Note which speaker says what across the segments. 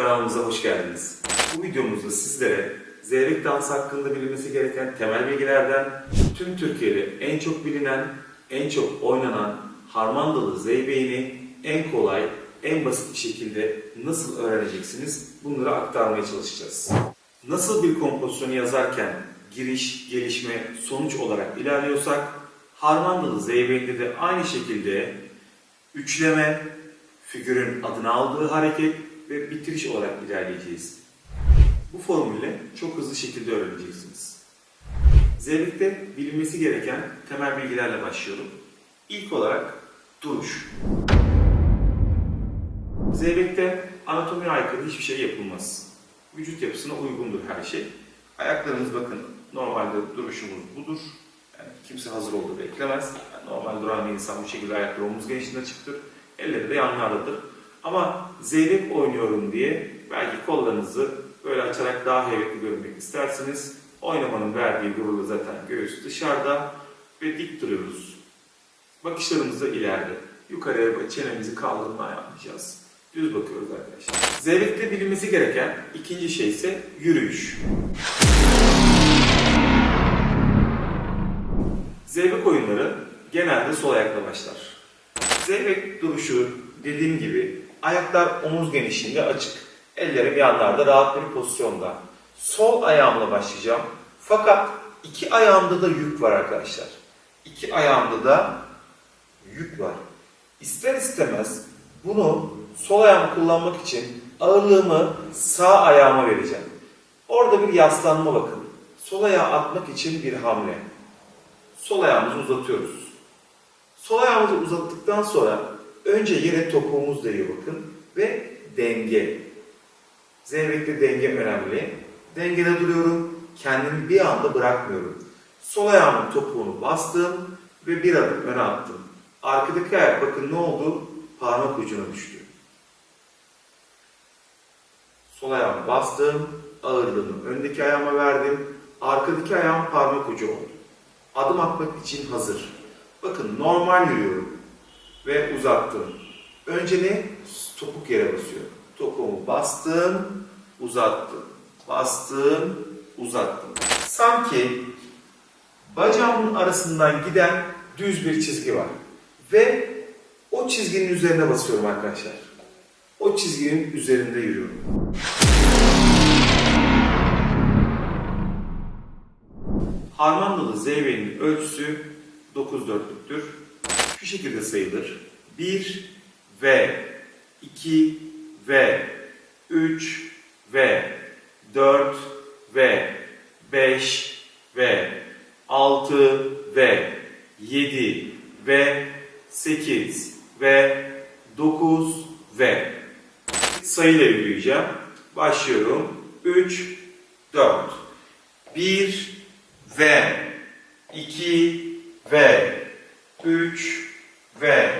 Speaker 1: Kanalımıza hoş geldiniz. Bu videomuzda sizlere zeyrek dans hakkında bilinmesi gereken temel bilgilerden tüm Türkiye'de en çok bilinen, en çok oynanan harmandalı zeybeğini en kolay, en basit bir şekilde nasıl öğreneceksiniz bunları aktarmaya çalışacağız. Nasıl bir kompozisyonu yazarken giriş, gelişme, sonuç olarak ilerliyorsak harmandalı zeybeğinde de aynı şekilde üçleme, figürün adını aldığı hareket ve bitiriş olarak ilerleyeceğiz. Bu formülle çok hızlı şekilde öğreneceksiniz. Zeybek'te bilinmesi gereken temel bilgilerle başlıyorum. İlk olarak duruş. Zeybek'te anatomiye aykırı hiçbir şey yapılmaz. Vücut yapısına uygundur her şey. Ayaklarınız bakın normalde duruşumuz budur. Yani kimse hazır olduğu beklemez. Yani normal duran bir insan bu şekilde ayakları omuz genişliğinde çıktır. Elleri de yanlardadır. Ama zeybek oynuyorum diye belki kollarınızı böyle açarak daha heybetli görünmek istersiniz. Oynamanın verdiği gururla zaten göğüs dışarıda ve dik duruyoruz. Bakışlarımız da ileride. Yukarıya çenemizi kaldırmaya yapacağız. Düz bakıyoruz arkadaşlar. Zeybek'te bilinmesi gereken ikinci şey ise yürüyüş. Zeybek oyunları genelde sol ayakla başlar. Zeybek duruşu dediğim gibi ayaklar omuz genişliğinde açık. Ellerim yanlarda rahat bir pozisyonda. Sol ayağımla başlayacağım. Fakat iki ayağımda da yük var arkadaşlar. İki ayağımda da yük var. İster istemez bunu sol ayağımı kullanmak için ağırlığımı sağ ayağıma vereceğim. Orada bir yaslanma bakın. Sol ayağı atmak için bir hamle. Sol ayağımızı uzatıyoruz. Sol ayağımızı uzattıktan sonra önce yere topuğumuz değiyor bakın ve denge. Zeybek'te denge önemli. Dengede duruyorum. Kendimi bir anda bırakmıyorum. Sol ayağımın topuğunu bastım ve bir adım öne attım. Arkadaki ayak bakın ne oldu? Parmak ucuna düştü. Sol ayağımı bastım. Ağırlığımı öndeki ayağıma verdim. Arkadaki ayağım parmak ucu oldu. Adım atmak için hazır. Bakın normal yürüyorum ve uzattım. Önce ne? Topuk yere basıyor. Topuğumu bastım, uzattım. Bastım, uzattım. Sanki bacağımın arasından giden düz bir çizgi var. Ve o çizginin üzerine basıyorum arkadaşlar. O çizginin üzerinde yürüyorum. Harmandalı zeybeğinin ölçüsü 9 dörtlüktür. Şu şekilde sayılır. 1 ve 2 ve 3 ve 4 ve 5 ve 6 ve 7 ve 8 ve 9 ve sayıyla yürüyeceğim. Başlıyorum. 3 4 1 ve 2 ve 3 ve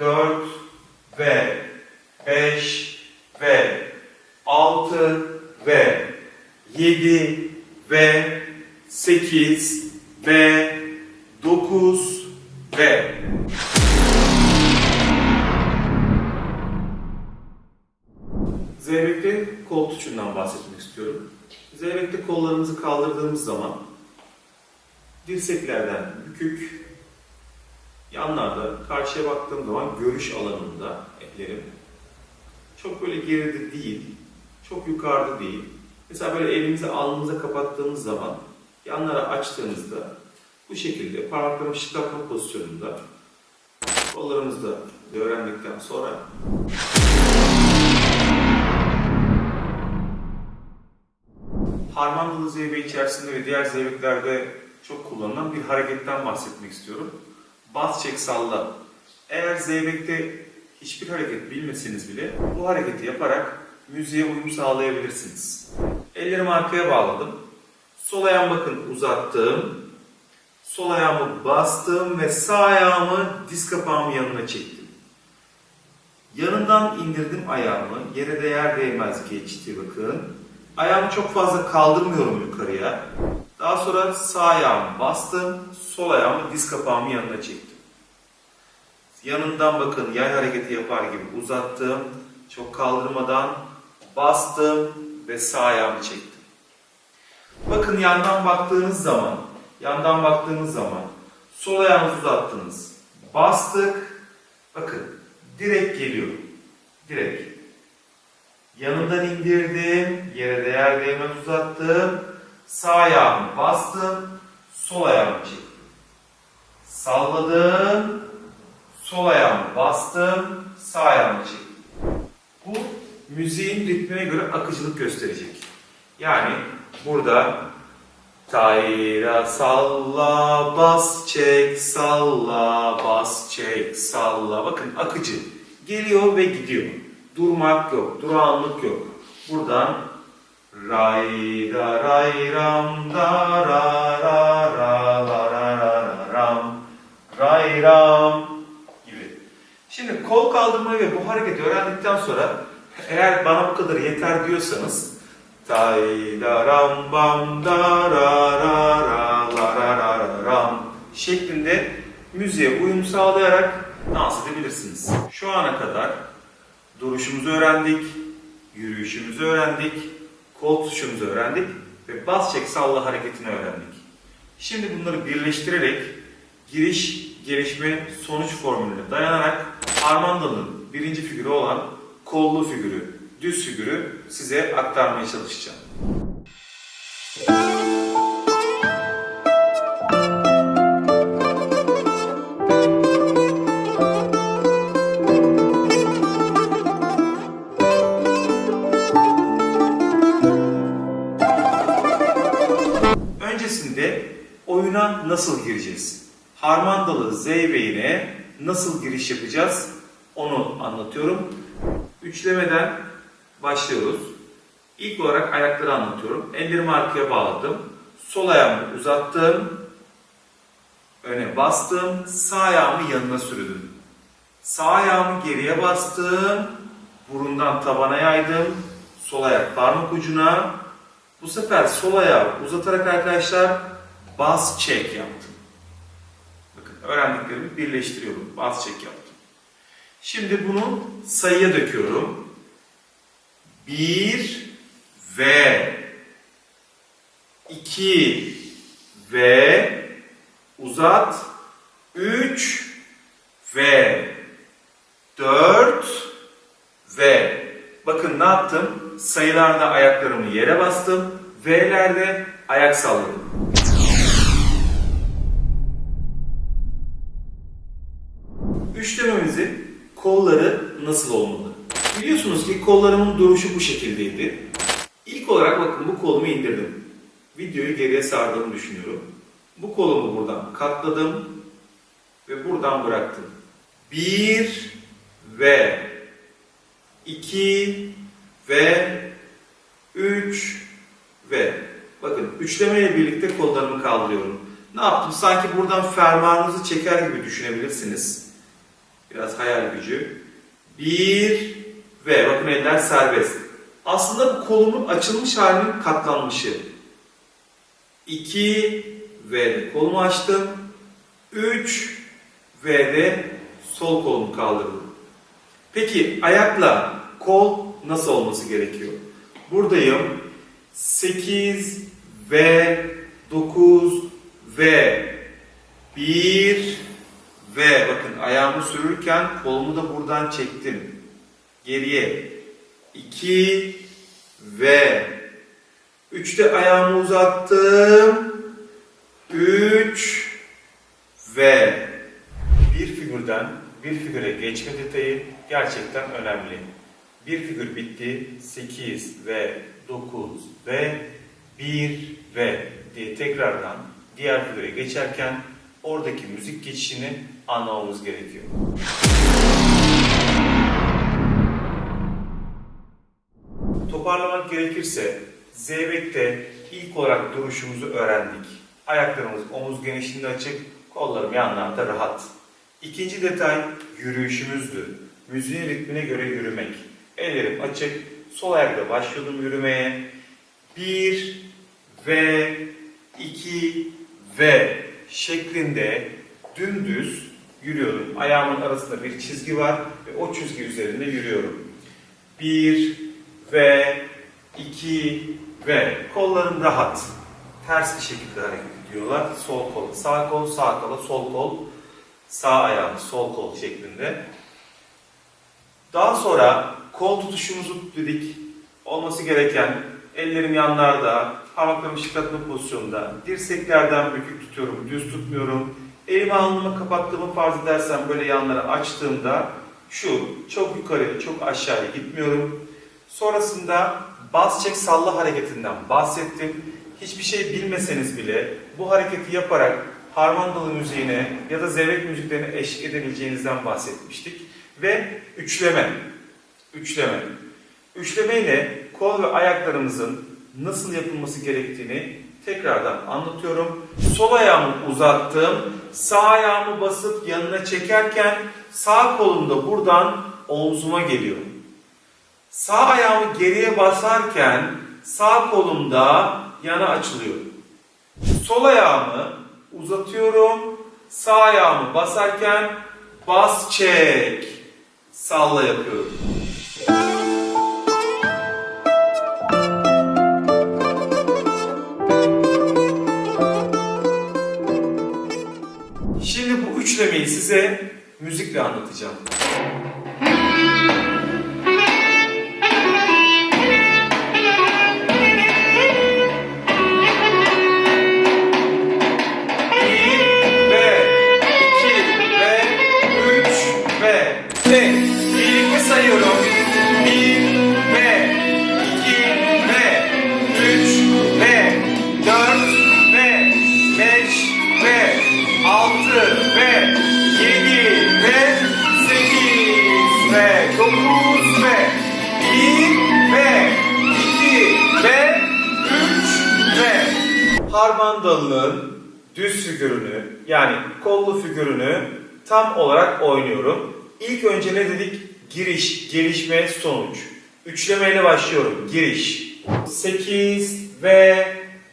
Speaker 1: 4 ve 5 ve 6 ve 7 ve 8 ve 9 ve Zeybek'te kol tuçundan bahsetmek istiyorum. Zeybek'te kollarımızı kaldırdığımız zaman dirseklerden bükük, yanlarda karşıya baktığım zaman görüş alanında ellerim çok böyle geride değil, çok yukarıda değil. Mesela böyle elimizi alnımıza kapattığımız zaman yanlara açtığımızda bu şekilde parmaklarımı şıklatma pozisyonunda kollarımızı da öğrendikten sonra Harmandalı zeybe içerisinde ve diğer zeybeklerde çok kullanılan bir hareketten bahsetmek istiyorum. Bas çek salla. Eğer zeybekte hiçbir hareket bilmeseniz bile bu hareketi yaparak müziğe uyum sağlayabilirsiniz. Ellerimi arkaya bağladım. Sol ayağımı bakın uzattım. Sol ayağımı bastım ve sağ ayağımı diz kapağımın yanına çektim. Yanından indirdim ayağımı. Yere değer değmez geçti bakın. Ayağımı çok fazla kaldırmıyorum yukarıya. Daha sonra sağ ayağımı bastım, sol ayağımı diz kapağımın yanına çektim. Yanından bakın yay hareketi yapar gibi uzattım. Çok kaldırmadan bastım ve sağ ayağımı çektim. Bakın yandan baktığınız zaman, yandan baktığınız zaman sol ayağınızı uzattınız. Bastık. Bakın direkt geliyor. Direkt. Yanından indirdim. Yere değer değmez uzattım. Sağ ayağımı bastım. Sol ayağımı çektim. Salladım. Sol ayağımı bastım. Sağ ayağımı çektim. Bu müziğin ritmine göre akıcılık gösterecek. Yani burada Tayra salla bas çek salla bas çek salla. Bakın akıcı. Geliyor ve gidiyor. Durmak yok, durağanlık yok. Buradan ray da ray ram da ra ra ra la ra ray ram gibi. Şimdi kol kaldırmayı ve bu hareketi öğrendikten sonra eğer bana bu kadar yeter diyorsanız Tay da ram bam da ra ra ra la ra ra ra ram şeklinde müziğe uyum sağlayarak dans edebilirsiniz. Şu ana kadar duruşumuzu öğrendik, yürüyüşümüzü öğrendik, kol tutuşumuzu öğrendik ve bas çek salla hareketini öğrendik. Şimdi bunları birleştirerek giriş, gelişme, sonuç formülüne dayanarak Armando'nun birinci figürü olan kollu figürü, düz figürü size aktarmaya çalışacağım. Öncesinde oyuna nasıl gireceğiz? Harmandalı Zeybeyine nasıl giriş yapacağız? Onu anlatıyorum. Üçlemeden başlıyoruz. İlk olarak ayakları anlatıyorum. Ellerimi arkaya bağladım. Sol ayağımı uzattım. Öne bastım. Sağ ayağımı yanına sürdüm. Sağ ayağımı geriye bastım. Burundan tabana yaydım. Sol ayak parmak ucuna. Bu sefer sol ayağı uzatarak arkadaşlar bas çek yaptım. Öğrendiklerimi birleştiriyorum. Bas çek yaptım. Şimdi bunu sayıya döküyorum. Bir ve iki ve uzat üç ve dört ve bakın ne yaptım? Sayılarda ayaklarımı yere bastım. V'lerde ayak salladım. Üçlememizin kolları nasıl olmalı? Biliyorsunuz ki kollarımın duruşu bu şekildeydi. İlk olarak bakın bu kolumu indirdim. Videoyu geriye sardığımı düşünüyorum. Bu kolumu buradan katladım ve buradan bıraktım. Bir ve iki ve üç ve bakın üçlemeyle birlikte kollarımı kaldırıyorum. Ne yaptım? Sanki buradan fermuarınızı çeker gibi düşünebilirsiniz. Biraz hayal gücü. Bir ve bakın eller serbest. Aslında bu kolumun açılmış halinin katlanmışı. İki ve kolumu açtım. Üç ve de sol kolumu kaldırdım. Peki ayakla kol nasıl olması gerekiyor? Buradayım. 8 ve 9 ve 1 ve bakın ayağımı sürürken kolumu da buradan çektim. Geriye 2 ve 3'te ayağımı uzattım. 3 ve bir figürden bir figüre geçme detayı gerçekten önemli. Bir figür bitti. 8 ve 9 ve 1 ve diye tekrardan diğer figüre geçerken oradaki müzik geçişini anlamamız gerekiyor. Toparlamak gerekirse Zeybek'te ilk olarak duruşumuzu öğrendik. Ayaklarımız omuz genişliğinde açık, kollarım yanlarda rahat. İkinci detay yürüyüşümüzdü. Müziğin ritmine göre yürümek. Ellerim açık, sol ayakla başlıyordum yürümeye. Bir ve iki ve şeklinde dümdüz yürüyorum. Ayağımın arasında bir çizgi var ve o çizgi üzerinde yürüyorum. Bir ve 2 ve kolların rahat. Ters bir şekilde hareket ediyorlar. Sol kol, sağ kol, sağ kol, sol kol, sağ ayağımız, sol kol şeklinde. Daha sonra kol tutuşumuzu dedik. Olması gereken ellerim yanlarda, parmaklarımı şıklatma pozisyonunda, dirseklerden bükük tutuyorum, düz tutmuyorum. Elimi alnımı kapattığımı farz edersem böyle yanları açtığımda şu çok yukarı, çok aşağıya gitmiyorum. Sonrasında bas çek salla hareketinden bahsettim. Hiçbir şey bilmeseniz bile bu hareketi yaparak harman dalı müziğine ya da zeybek müziklerine eşlik edebileceğinizden bahsetmiştik. Ve üçleme. Üçleme. Üçleme ile kol ve ayaklarımızın nasıl yapılması gerektiğini tekrardan anlatıyorum. Sol ayağımı uzattım. Sağ ayağımı basıp yanına çekerken sağ kolum da buradan omzuma geliyor. Sağ ayağımı geriye basarken sağ kolum da yana açılıyor. Sol ayağımı uzatıyorum. Sağ ayağımı basarken bas çek salla yapıyorum. Size müzikle anlatacağım. Harman dalının düz figürünü yani kollu figürünü tam olarak oynuyorum. İlk önce ne dedik? Giriş, gelişme, sonuç. Üçlemeyle başlıyorum. Giriş. 8 ve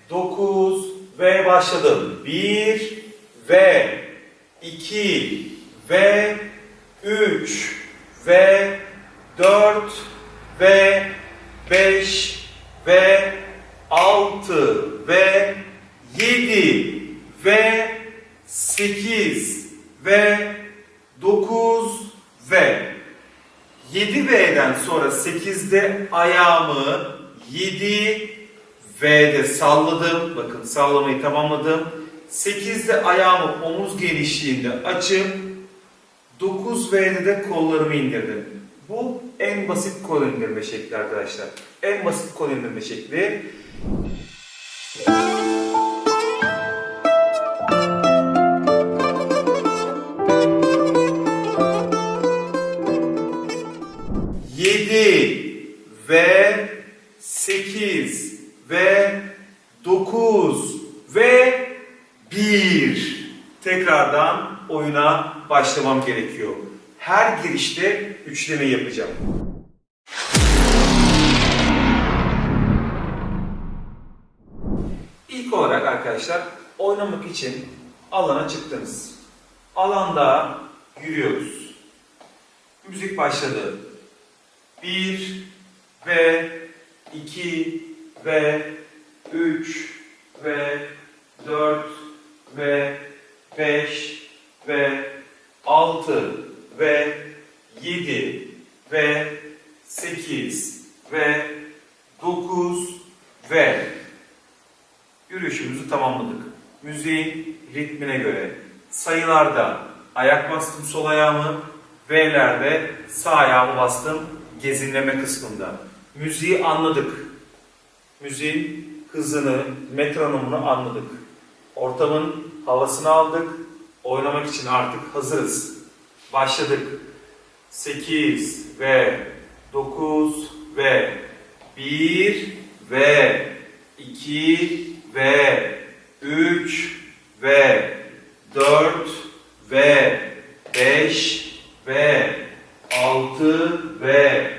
Speaker 1: 9 ve başladım. 1 ve 2 ve 3 ve 4 ve 5 ve 6 ve 7 ve 8 ve 9 ve 7 V'den sonra 8'de ayağımı 7 V'de salladım. Bakın sallamayı tamamladım. 8'de ayağımı omuz genişliğinde açıp 9 V'de de kollarımı indirdim. Bu en basit kol indirme şekli arkadaşlar. En basit kol indirme şekli. Başlamam gerekiyor. Her girişte üçleme yapacağım. İlk olarak arkadaşlar oynamak için alana çıktınız. Alanda yürüyoruz. Müzik başladı. 1 ve 2 ve 3 ve 4 ve 5 ve 6 ve 7 ve 8 ve 9 ve yürüyüşümüzü tamamladık. Müziğin ritmine göre sayılarda ayak bastım sol ayağımı, V'lerde sağ ayağımı bastım gezinleme kısmında. Müziği anladık. Müziğin hızını, metronomunu anladık. Ortamın havasını aldık. Oynamak için artık hazırız. Başladık. 8 ve 9 ve 1 ve 2 ve 3 ve 4 ve 5 ve 6 ve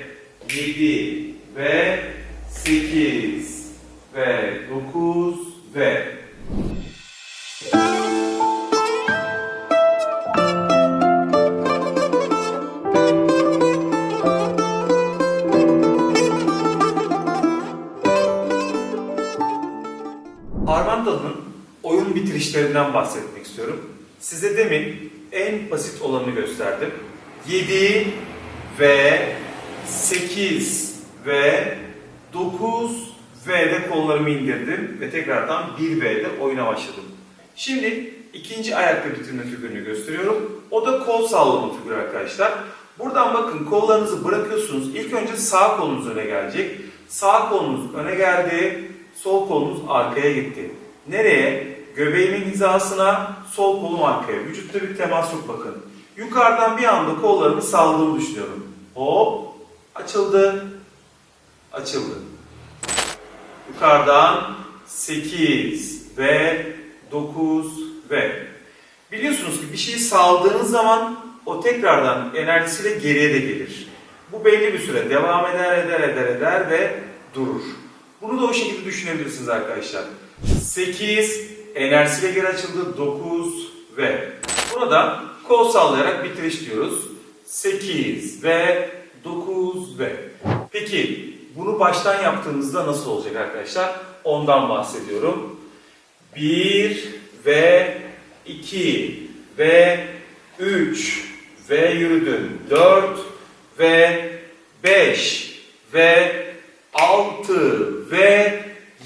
Speaker 1: 7 ve 8 ve 9 ve bitirişlerinden bahsetmek istiyorum. Size demin en basit olanını gösterdim. 7 ve 8 ve 9 V'de kollarımı indirdim ve tekrardan 1 V'de oyuna başladım. Şimdi ikinci ayakta bitirme figürünü gösteriyorum. O da kol sallama figürü arkadaşlar. Buradan bakın kollarınızı bırakıyorsunuz. İlk önce sağ kolunuz öne gelecek. Sağ kolunuz öne geldi. Sol kolunuz arkaya gitti. Nereye? Göbeğimin hizasına, sol kolum arkaya. Vücutta bir temas yok bakın. Yukarıdan bir anda kollarımı salladığımı düşünüyorum. Hop, açıldı, açıldı. Yukarıdan 8 ve 9 ve biliyorsunuz ki bir şeyi saldığınız zaman o tekrardan enerjisiyle geriye de gelir. Bu belli bir süre devam eder, eder, eder, eder ve durur. Bunu da o şekilde düşünebilirsiniz arkadaşlar. 8 enerjisiyle geri açıldı, 9 ve buna da kol sallayarak bitiriş diyoruz. 8 ve 9 ve Peki bunu baştan yaptığınızda nasıl olacak arkadaşlar? Ondan bahsediyorum. 1 ve 2 ve 3 ve yürüdüm. 4 ve 5 ve 6 ve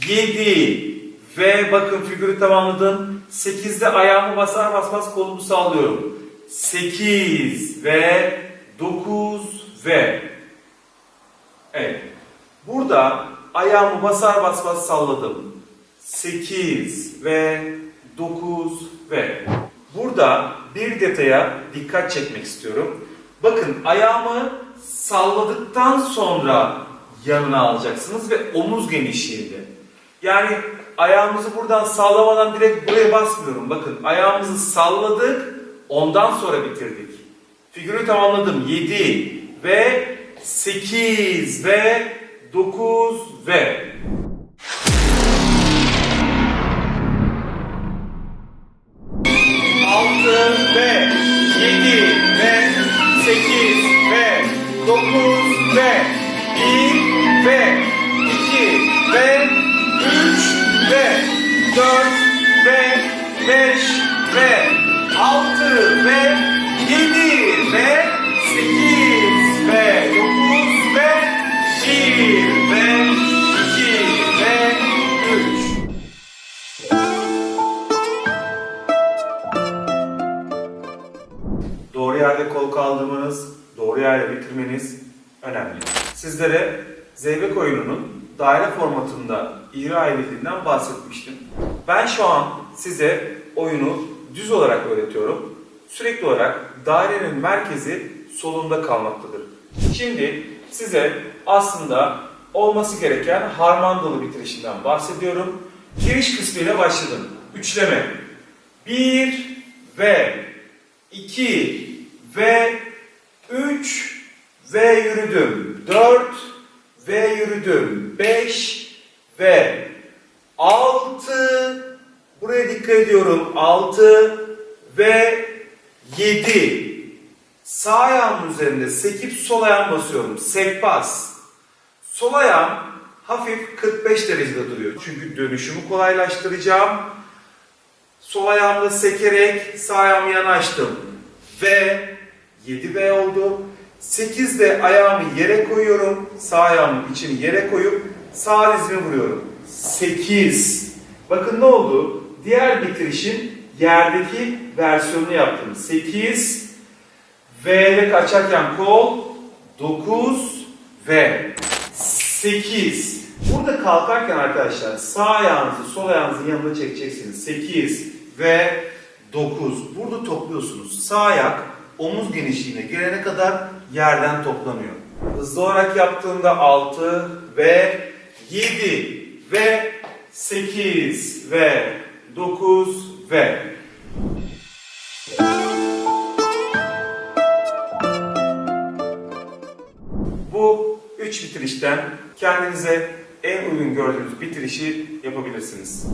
Speaker 1: 7 ve bakın figürü tamamladım. 8'de ayağımı basar basmaz kolumu sallıyorum. 8 ve 9 ve Evet. Burada ayağımı basar basmaz salladım. 8 ve 9 ve burada bir detaya dikkat çekmek istiyorum. Bakın ayağımı salladıktan sonra yanına alacaksınız ve omuz genişliğinde. Yani ayağımızı buradan sallamadan direkt buraya basmıyorum. Bakın ayağımızı salladık ondan sonra bitirdik. Figürü tamamladım. 7 ve 8 ve 9 ve 1 ve 2 ve 3 Doğru yerde kol kaldırmanız, doğru yerde bitirmeniz önemli. Sizlere Zeybek oyununun daire formatında icra edildiğinden bahsetmiştim. Ben şu an size oyunu düz olarak öğretiyorum. Sürekli olarak dairenin merkezi solunda kalmaktadır. Şimdi size aslında olması gereken harmandalı bitirişinden bahsediyorum. Giriş kısmıyla başladım. Üçleme. Bir ve 2 ve 3 ve yürüdüm. 4 ve yürüdüm. 5 ve 6 buraya dikkat ediyorum. 6 ve 7 Sağ ayağımın üzerinde sekip sol ayağım basıyorum. Sekbas. Sol ayağım hafif 45 derecede duruyor. Çünkü dönüşümü kolaylaştıracağım. Sol ayağımda sekerek sağ ayağımı yana açtım. Ve 7V oldu. 8'de ayağımı yere koyuyorum. Sağ ayağımın içini yere koyup sağ dizimi vuruyorum. 8. Bakın ne oldu? Diğer bitirişin yerdeki versiyonunu yaptım. 8 V'de açarken kol 9 ve 8. Burada kalkarken arkadaşlar sağ ayağınızı sol ayağınızın yanına çekeceksiniz. 8 ve 9. Burada topluyorsunuz. Sağ ayak omuz genişliğine gelene kadar yerden toplanıyor. Hızlı olarak yaptığımda 6 ve 7 ve 8 ve 9 ve Bu üç bitirişten kendinize en uygun gördüğünüz bitirişi yapabilirsiniz.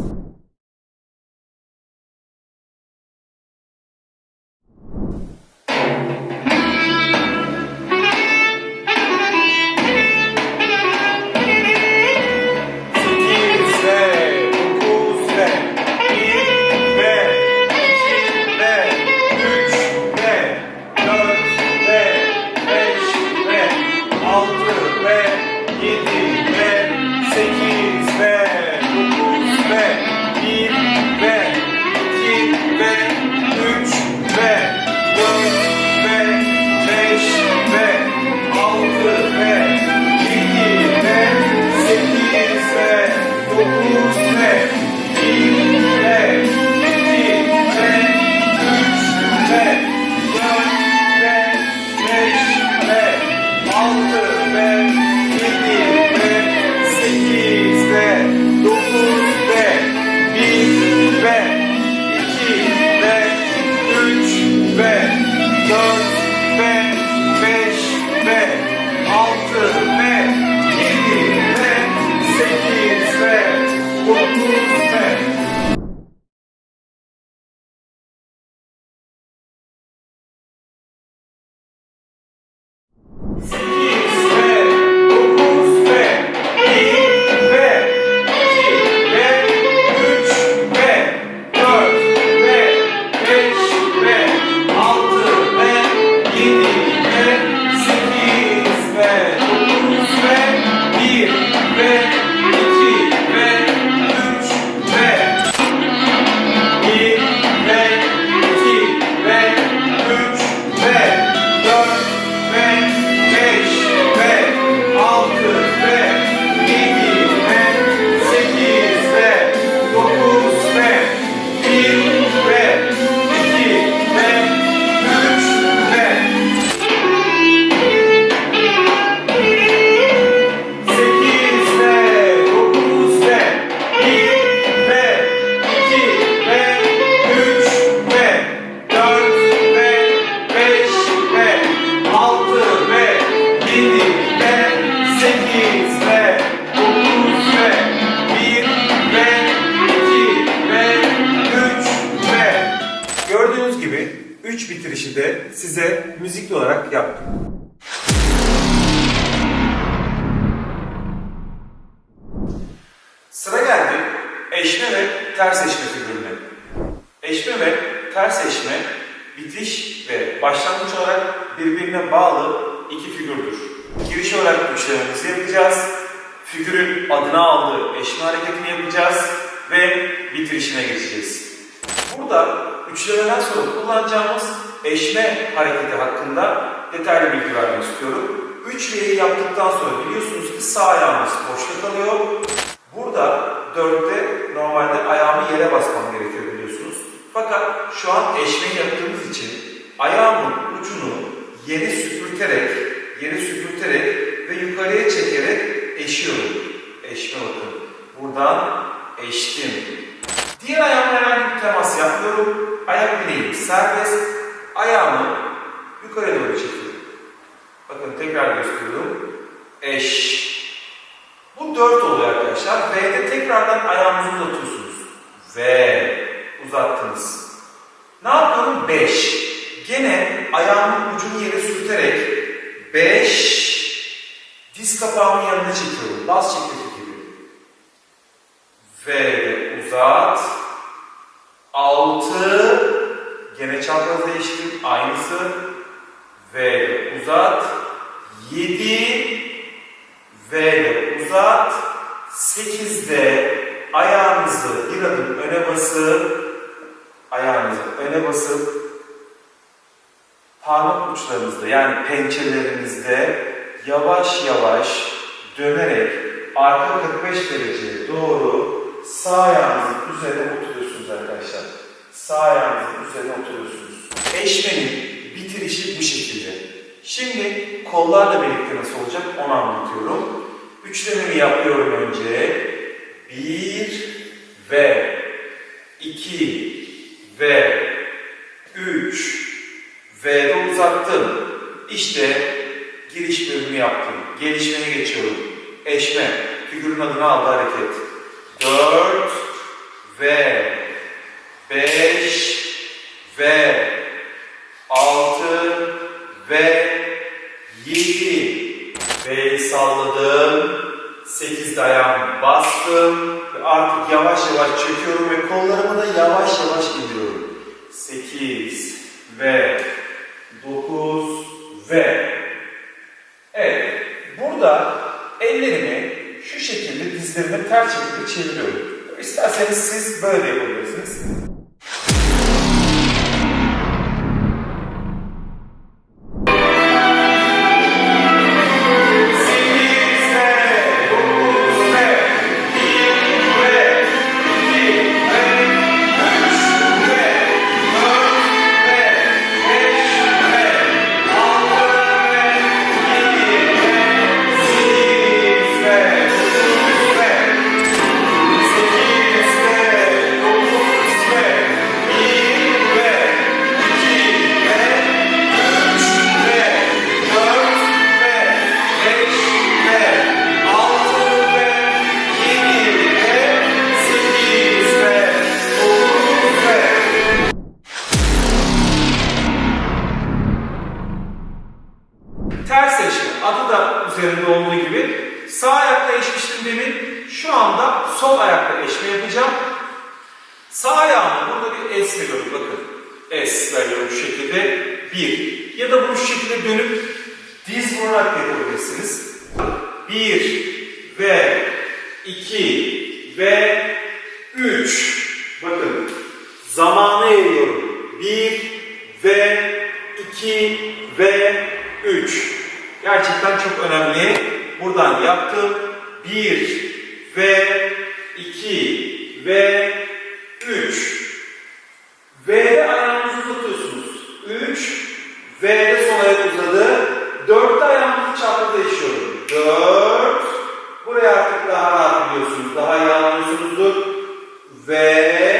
Speaker 1: Gördüğünüz gibi üç bitirişi de size müzikli olarak yaptım. Sıra geldi eşme ve ters eşme figürüne. Eşme ve ters eşme bitiş ve başlangıç olarak birbirine bağlı iki figürdür. Giriş olarak üçlememizi yapacağız. Figürün adını aldığı eşme hareketini yapacağız ve bitirişine geçeceğiz. Burada üçlemeden sonra kullanacağımız eşme hareketi hakkında detaylı bilgi vermek istiyorum. Üçleyi yaptıktan sonra biliyorsunuz ki sağ ayağımız boşta kalıyor. Burada dörtte normalde ayağımı yere basmam gerekiyor biliyorsunuz. Fakat şu an eşmeyi yaptığımız için ayağımın ucunu yere süpürterek, yere süpürterek ve yukarıya çekerek eşiyorum. Eşme bakın. Buradan eştim. Diğer ayağımla herhangi bir temas yapmıyorum. Ayak bileğim serbest. Ayağımı yukarıya doğru çekiyorum. Bakın tekrar gösteriyorum. Eş. Bu 4 oluyor arkadaşlar. V'de tekrardan ayağınızı uzatıyorsunuz. V. Uzattınız. Ne yapıyorum? 5. Gene ayağımın ucunu yere sürterek 5 diz kapağımın yanına çekiyorum. Bas çekteki gibi. V'de uzat. 6 Gene çapraz değiştim. Aynısı. V'de uzat. 7 V'de uzat. 8'de ayağınızı bir adım öne basıp ayağınızı öne basıp parmak uçlarınızda yani pençelerinizde yavaş yavaş dönerek arka 45 dereceye doğru sağ ayağınızın üzerine oturuyorsunuz arkadaşlar. Sağ ayağınızın üzerine oturuyorsunuz. Eşmenin bitirişi bu şekilde. Şimdi kollarla birlikte nasıl olacak onu anlatıyorum. Üçlememi yapıyorum önce. Bir ve iki ve üç ve de uzattım. İşte giriş bölümü yaptım. Gelişmeye geçiyorum. Eşme. Figürün adını aldı hareket. Dört ve beş ve altı ve yedi V'yi salladım. Sekizde ayağımı bastım. Ve artık yavaş yavaş çekiyorum ve kollarımı da yavaş yavaş indiriyorum. Sekiz ve dokuz ve Evet. Burada ellerimi şu şekilde dizlerime ters şekilde çeviriyorum. İsterseniz siz böyle yapabilirsiniz. Adı da üzerinde olduğu gibi sağ ayakla eşmiştim demin. Şu anda sol ayakla eşme yapacağım. Sağ ayağımı burada bir es veriyorum bakın. Es veriyorum şu şekilde. Bir. Ya da bunu şu şekilde dönüp diz vurarak yapabilirsiniz. Bir ve iki ve üç. Bakın zamanı eğiyorum. Bir ve iki ve üç. Gerçekten çok önemli. Buradan yaptım. Bir ve iki ve üç. V'de ayağınızı uzatıyorsunuz. 3. V'de sol ayak uzadı. 4'te ayağınızı çaprazda işiyorum. 4. Buraya artık daha rahat biliyorsunuz. Daha iyi anlıyorsunuzdur. Ve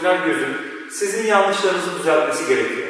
Speaker 1: profesyonel gözün sizin yanlışlarınızı düzeltmesi gerekiyor.